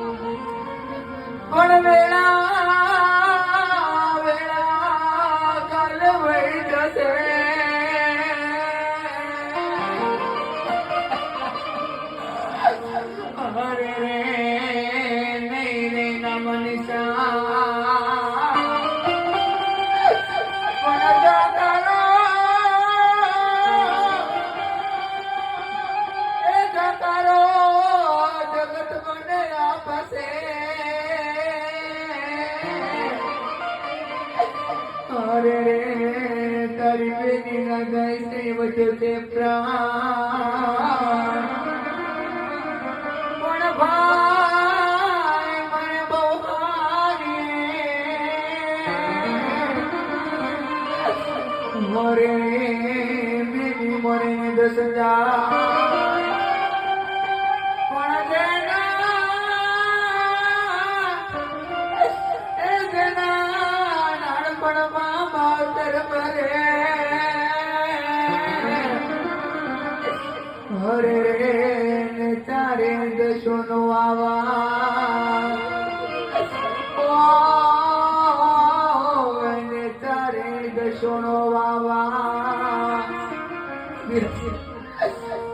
પણ વેળા વેળા કાલ વહી જશે. અરે અરે રે તારી બેની ના ગાય સે વચ્ચે તે પ્રાણ. પણ ભાઈ, મને દસ હજાર.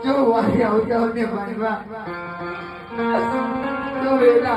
જો વારી આવતા ને ભાઈ તો વેલા